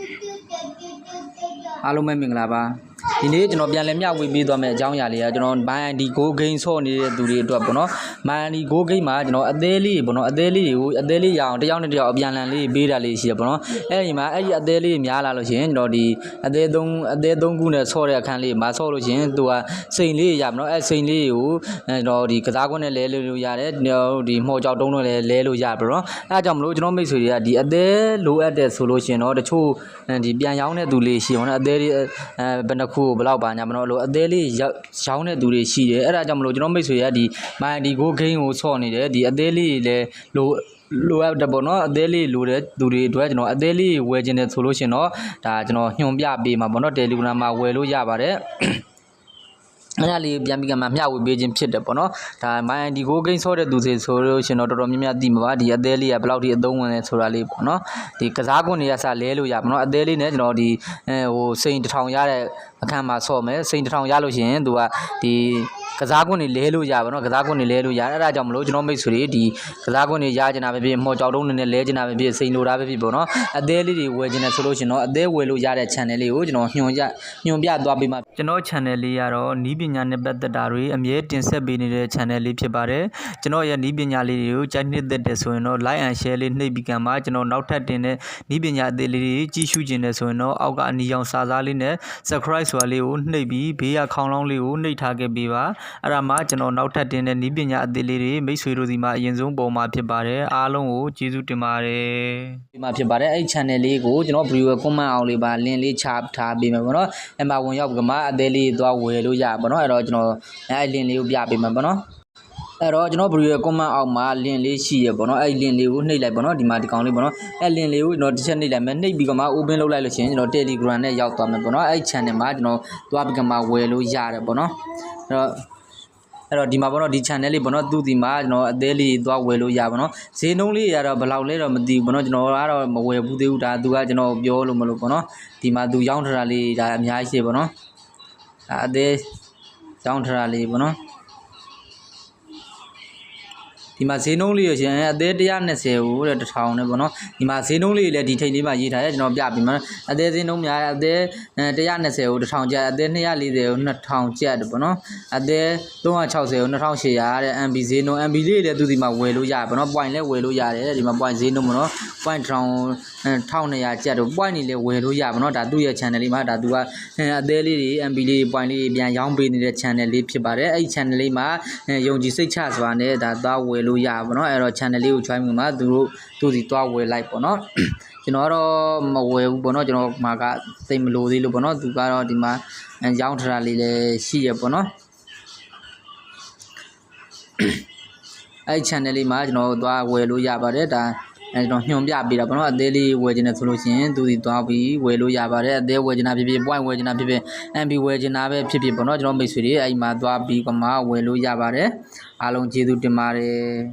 Thank you. အားလုံးပဲမင်္ဂလာပါဒီနေ့ကျွန်တော်ပြန်လည်မျှဝေပေးသွားမယ့်အကြောင်းအရာလေးကကျွန်တော် MyID Go Game ဆော့နေတဲ့သူတွေအတွက်ပေါ့နော် MyID Go Game မှာကျွန်တော်အသေးလေးပေါ့နော်အသေးလေးတွေကိုအသေးလေးရအောင်တစ်ယောက်နဲ့တစ်ယောက်အပြန်အလှန်လေးပေးတာလေးရှိတယ်ပေါ့နော်အဲ့ဒီမှာအဲ့ဒီအသေးလေးများလာလို့ရှိရင်ကျွန်တော်ဒီအသေးသုံးအသေးသုံးခုနဲ့ဆော့တဲ့အခန်းလေးမှာဆော့လို့ရှိရင်သူကစိန်လေးရပါတော့အဲ့စိန်လေးကိုကျွန်တော်ဒီကစားကွက်နဲ့လဲလို့ရတယ်ကျွန်တော်ဒီမှော်ကြောက်တုံးနဲ့လဲလဲလို့ရပါတော့အဲ့ဒါကြောင့်မလို့ကျွန်တော်မိတ်ဆွေတွေကဒီအသေးလိုအပ်တဲ့ဆိုလို့ရှိရင်တော့တချို့ဒီပြန်ရောင်းတဲ့သူလေးရှိအောင်နော်အသေးလေးအဲဘယ်နှခုဘယ်လောက်ပါညာမလို့လို့အသေးလေးရောင်းတဲ့သူတွေရှိတယ်အဲ့ဒါကြောင့်မလို့ကျွန်တော်မိတ်ဆွေတွေကဒီ My ID Go Game ကိုဆော့နေတယ်ဒီအသေးလေးလည်းလိုလိုအပ်တယ်ပေါ့နော်အသေးလေးလိုတဲ့သူတွေအတွက်ကျွန်တော်အသေးလေးဝယ်ခြင်းတယ်ဆိုလို့ရှင်တော့ဒါကျွန်တော်ညွှန်ပြပေးမှာပေါ့နော် Telegram မှာဝယ်လို့ရပါတယ် အဲ့ဒါလေးပြန်ပြီးကမှမျှဝေပေးခြင်းဖြစ်တယ်ပေါ့နော်ဒါ my ID go game ဆော့တဲ့သူတွေဆိုလို့ရှင်တော့တော်တော်များများသိမှာပါဒီအသေးလေးကဘယ်လောက်ထိအသုံးဝင်လဲဆိုတာလေးပေါ့နော်ဒီကစားကွန်းတွေကစလဲလို့ရပါတော့အသေးလေးနဲ့ကျွန်တော်ဒီအဲဟိုစိန်တစ်ထောင်ရတဲ့အခန်းမှာဆော့မယ်စိန်တစ်ထောင်ရလို့ရှင်သူကဒီ ကစားကွန်းတွေလဲလို့ရပါတော့ကစားကွန်းတွေလဲလို့ရအဲ့ဒါကြောင့်မလို့ကျွန်တော်မိတ်ဆွေတွေဒီကစားကွန်းတွေရချင်တာပဲဖြစ်မော်ကြောက်တုံးတွေနဲ့လဲချင်တာပဲဖြစ်စိန်လိုတာပဲဖြစ်ပေါ့နော်အသေးလေးတွေဝယ်ချင်တယ်ဆိုလို့ရှင်တော့အသေးဝယ်လို့ရတဲ့ channel လေးကိုကျွန်တော်ညွှန်ကြညွှန်ပြသွားပေးမှာကျွန်တော် channel လေးကတော့နီးပညာနဲ့ပတ်သက်တာတွေအမြဲတင်ဆက်ပေးနေတဲ့ channel လေးဖြစ်ပါတယ်ကျွန်တော်ရဲ့နီးပညာလေးတွေကိုကြိုက်နှစ်သက်တယ်ဆိုရင်တော့ like and share လေးနှိပ်ပြီးကမှကျွန်တော်နောက်ထပ်တင်တဲ့နီးပညာအသေးလေးတွေကြီးစုကျင်တယ်ဆိုရင်တော့အောက်ကအနီရောင်စာစားလေးနဲ့ subscribe ဆိုတာလေးကိုနှိပ်ပြီးဘေးကခေါင်းလောင်းလေးကိုနှိပ်ထားခဲ့ပေးပါအဲ့ဒါမှကျွန်တော်နောက်ထပ်တင်တဲ့နီးပညာအသေးလေးတွေမိတ်ဆွေတို့ဒီမှာအရင်ဆုံးပေါ်မှာဖြစ်ပါတယ်အားလုံးကိုကျေးဇူးတင်ပါတယ်ဒီမှာဖြစ်ပါတယ်အဲ့ channel လေးကိုကျွန်တော် viewer comment အောင်လေးပါ link လေးချထားပေးမယ်ပေါ့နော်အဲ့မှာဝင်ရောက်ကမှအသေးလေးသွားဝယ်လို့ရပါပေါ့နော်အဲ့တော့ကျွန်တော်အဲ့ link လေးကိုပြပေးမယ်ပေါ့နော်အဲ့တော့ကျွန်တော် video comment အောက်မှာ link လေးရှိရပေါ့နော်အဲ့ link လေးကိုနှိပ်လိုက်ပေါ့နော်ဒီမှာဒီကောင်လေးပေါ့နော်အဲ့ link လေးကိုကျွန်တော်တစ်ချက်နှိပ်လိုက်မယ်နှိပ်ပြီးကမှ open လုပ်လိုက်လို့ရှိရင်ကျွန်တော် Telegram နဲ့ရောက်သွားမယ်ပေါ့နော်အဲ့ channel မှာကျွန်တော်သွားပြီးကမှဝယ်လို့ရတယ်ပေါ့နော်အဲ့တော့ အဲ့တော့ဒီမှာပေါ့နော်ဒီ channel လေးပေါ့နော်သူ့ဒီမှာကျွန်တော်အသေးလေးသွားဝယ်လို့ရပါတော့ဈေးနှုန်းလေးရတော့ဘယ်လောက်လဲတော့မသိဘူးပေါ့နော်ကျွန်တော်ကတော့မဝယ်ဘူးသေးဘူးဒါသူကကျွန်တော်ပြောလို့မလို့ပေါ့နော်ဒီမှာသူရောင်းထားတာလေးဒါအများကြီးရှိပေါ့နော်ဒါအသေးရောင်းထားတာလေးပေါ့နော် ဒီမှာဈေးနှုန်းလေးရရှင်အသေး120ကိုတဲ့တစ်ထောင်နဲ့ပေါ့နော်ဒီမှာဈေးနှုန်းလေးလည်းဒီထိတ်လေးမှာရေးထားတယ်ကျွန်တော်ပြပြီးမှာအသေးဈေးနှုန်းများအသေး120ကိုတစ်ထောင်ကျပ်အသေး240ကို2000ကျပ်တယ်ပေါ့နော်အသေး360ကို2800တဲ့ MB ဈေးနှုန်း MB လေးလည်းသူဒီမှာဝယ်လို့ရပါတော့ point လည်းဝယ်လို့ရတယ်တဲ့ဒီမှာ point ဈေးနှုန်းပေါ့နော် point 1200ကျပ်တော့ point နေလည်းဝယ်လို့ရပါတော့ဒါသူ့ရဲ့ channel လေးမှာဒါသူကအသေးလေးတွေ MB လေး point လေးပြန်ရောင်းပေးနေတဲ့ channel လေးဖြစ်ပါတယ်အဲ့ဒီ channel လေးမှာယုံကြည်စိတ်ချစွာနဲ့ဒါသွားဝယ်လို့ရပါတော့အဲ့တော့ channel လေးကို join မှာသူတို့သူစီသွားဝယ်လိုက်ပေါ့နော်ကျွန်တော်တော့မဝယ်ဘူးပေါ့နော်ကျွန်တော်မှာကသိမလို့သေးလို့ပေါ့နော်သူကတော့ဒီမှာရောင်းထားတာလေးလည်းရှိရပေါ့နော်အဲ့ channel လေးမှာကျွန်တော်သွားဝယ်လို့ရပါတယ်ဒါ အဲကျွန်တော်ညွှန်ပြပေးတာပေါ့နော်အသေးလေးဝယ်ခြင်းနဲ့ဆိုလို့ရှိရင်သူဒီသွားပြီးဝယ်လို့ရပါတယ်အသေးဝယ်ခြင်းတာဖြစ်ဖြစ် point ဝယ်ခြင်းတာဖြစ်ဖြစ် MB ဝယ်ခြင်းတာပဲဖြစ်ဖြစ်ပေါ့နော်ကျွန်တော်မိတ်ဆွေတွေအဲ့မှာသွားပြီးကမှဝယ်လို့ရပါတယ်အားလုံးကျေးဇူးတင်ပါတယ်